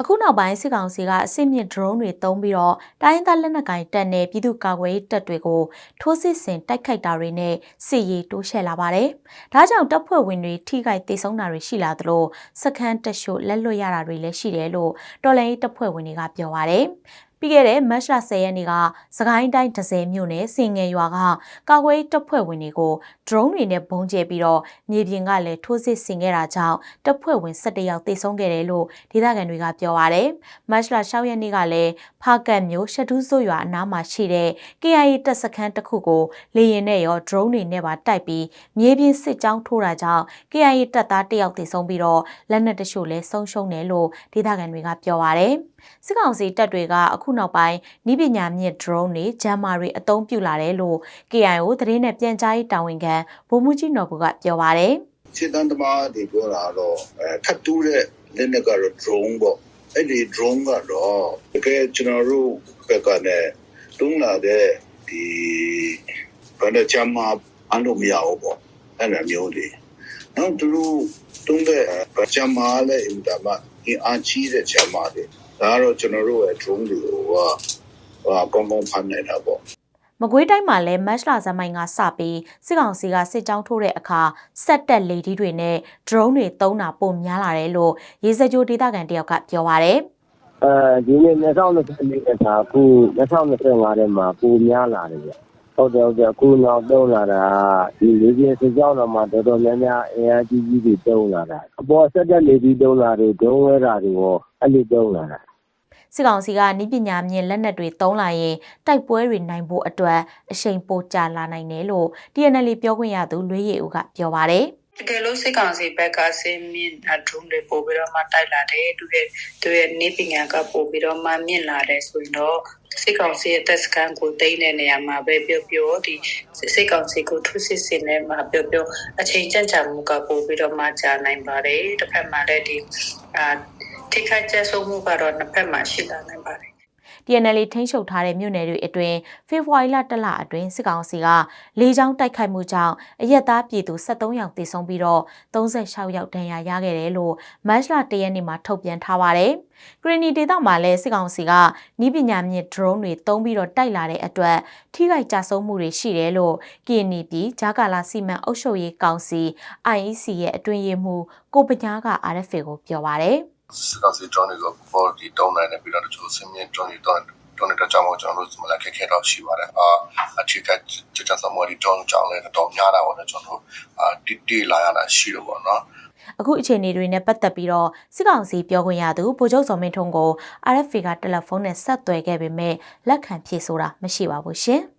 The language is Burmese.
အခုနောက်ပိုင်းစစ်ကောင်စီကအစစ်မြစ် drone တွေသုံးပြီးတော့တိုင်းရင်းသားလက်နက်ကိုင်တပ်နဲ့ပြည်သူ့ကာကွယ်ရေးတပ်တွေကိုထိုးစစ်ဆင်တိုက်ခိုက်တာတွေနဲ့စစ်ရေးတိုးချဲ့လာပါတယ်။ဒါကြောင့်တပ်ဖွဲ့ဝင်တွေထိခိုက်ဒေဆုံးတာတွေရှိလာသလိုစခန်းတက်ရှို့လက်လွတ်ရတာတွေလည်းရှိတယ်လို့တော်လိုင်းရေးတပ်ဖွဲ့ဝင်တွေကပြောပါတယ်။ ပြီးခဲ့တဲ့မတ်လ10ရက်နေ့ကစကိုင်းတိုင်းဒဇယ်မြို့နယ်စင်ငယ်ရွာကကာကွယ်ရေးတပ်ဖွဲ့ဝင်တွေကို drone တွေနဲ့ဘုံကျဲပြီးတော့မြေပြင်ကလည်းထိုးစစ်ဆင်ခဲ့တာကြောင့်တပ်ဖွဲ့ဝင်17ယောက်သေဆုံးခဲ့တယ်လို့ဒေသခံတွေကပြောပါတယ်။မတ်လ6ရက်နေ့ကလည်းဖားကတ်မြို့ရှဒူးစိုးရွာအနားမှာရှိတဲ့ KIA တပ်စခန်းတစ်ခုကိုလေရင်နဲ့ရော drone တွေနဲ့ပါတိုက်ပြီးမြေပြင်စစ်ကြောင်းထိုးတာကြောင့် KIA တပ်သားတစ်ယောက်သေဆုံးပြီးတော့လက်နက်တချို့လည်းဆုံးရှုံးတယ်လို့ဒေသခံတွေကပြောပါတယ်။စစ်ကောင်စီတပ်တွေကအခုနောက်ပိုင်းဤပညာမြင့် drone တွေဂျမ်မာတွေအသုံးပြုလာတယ်လို့ KIO သတင်းနဲ့ပြန်ကြားရေးတာဝန်ခံဗိုလ်မှူးကြီးနော်ဘူကပြောပါတယ်။စစ်တမ်းသမားတွေပြောတာတော့အဲထပ်တူးတဲ့လက်နက်ကတော့ drone ပေါ့အဲ့ဒီ drone ကတော့တကယ်ကျွန်တော်တို့ဘက်ကလည်းတုံးလာတဲ့ဒီဘာလဲချမ်းမအလို့မရဘူးပေါ့အဲ့လိုမျိုးတွေနောက်သူတို့တုံးတဲ့ချမ်းမလည်းအင်တာမအင်အားကြီးတဲ့ချမ်းမတွေ ဒါကတော့ကျွန်တော်တို့ရဲ့ drone တွေကိုဟိုဟာကောင်းကောင်းဖမ်းနေတာပေါ့မကွေးတိုင်းမှာလည်းမတ်လဇမိုင်ကစပြီးစစ်ကောင်စီကစစ်ကြောင်းထိုးတဲ့အခါစက်တက်လေဒီတွေနဲ့ drone တွေသုံးတာပုံများလာတယ်လို့ရေစကြိုဒေသခံတယောက်ကပြောပါရယ်အဲဒီနေ့2024ကသာအခု2025ထဲမှာပူများလာတယ်ဗျဟုတ်တယ်ဟုတ်တယ်အခုနောက်တုံးလာတာဒီလေးပြင်းစကြောင်းတော့မှတော်တော်များများအင်အားကြီးကြီးတွေတုံးလာတာအပေါ်ဆက်တက်လေပြီးတုံးလာတယ်ဒုံးဝဲတာတွေရောအဲ့လိုတုံးလာတာ စစ်ကောင်စီကနိပညာမြင့်လက်နက်တွေသုံးလာရင်တိုက်ပွဲတွေနိုင်ဖို့အတွက်အချိန်ပိုကြာလာနိုင်တယ်လို့ TNL ပြောခွင့်ရသူလွေးရည်ဦးကပြောပါရယ်တကယ်လို့စစ်ကောင်စီဘက်ကဆင်းမြင့်ဒရုန်းတွေပို့ပြီးတော့မှတိုက်လာတယ်သူရဲ့သူရဲ့နေပညာကပို့ပြီးတော့မှမြင့်လာတယ်ဆိုရင်တော့စစ်ကောင်စီရဲ့တပ်စခန်းကိုတိမ့်တဲ့နေရာမှာပဲပြောပြောဒီစစ်ကောင်စီကိုထုစစ်စင်နေမှာပြောပြောအချိန်ကြံ့ကြာမှုကပို့ပြီးတော့မှကြာနိုင်ပါတယ်တစ်ဖက်မှာလည်းဒီအာ ထိခိုက်ကျဆင်းမှုကတော့နှစ်ဖက်မှာရှိလာနိုင်ပါတယ် TNL ထိန်းချုပ်ထားတဲ့မြို့နယ်တွေအတွင်းဖေဖော်ဝါရီလတလအတွင်းစစ်ကောင်စီကလေကြောင်းတိုက်ခိုက်မှုကြောင့်အရက်သားပြည်သူ73ယောက်သေဆုံးပြီးတော့36ယောက်ဒဏ်ရာရခဲ့တယ်လို့မတ်လ1ရက်နေ့မှာထုတ်ပြန်ထားပါတယ်။ဂရနီဒေသမှာလည်းစစ်ကောင်စီကနီးပညာမြင့် drone တွေသုံးပြီးတော့တိုက်လာတဲ့အတွက်ထိခိုက်ကြဆုံးမှုတွေရှိတယ်လို့ KNP ဂျာကာလာစီမံအုပ်ချုပ်ရေးကောင်စီ IEC ရဲ့အတွင်းရေးမှူးကိုပညာက RFA ကိုပြောပါတယ်။ စစ်ကောင်စီ drone တွေကို quality တောင်းနိုင်တယ်ပြီးတော့တချို့ဆင်းမြင့် drone တွေတောင်းတောင်းတဲ့ကြောင့်မို့ကျွန်တော်တို့ဒီမှာလည်းခက်ခဲတော့ရှိပါတယ်အာအထူးကကြကြစမော်ဒီ drone ကြောင့်လည်းတော့များတာပေါ့နော်ကျွန်တော်တို့အာတိတိလာရတာရှိတော့ပေါ့နော်အခုအခြေအနေတွေနဲ့ပတ်သက်ပြီးတော့စစ်ကောင်စီပြောခွင့်ရသူဗိုလ်ချုပ်စော်မင်းထွန်းကို RFA ကတယ်လီဖုန်းနဲ့ဆက်သွယ်ခဲ့ပေမဲ့လက်ခံဖြေဆိုတာမရှိပါဘူးရှင်။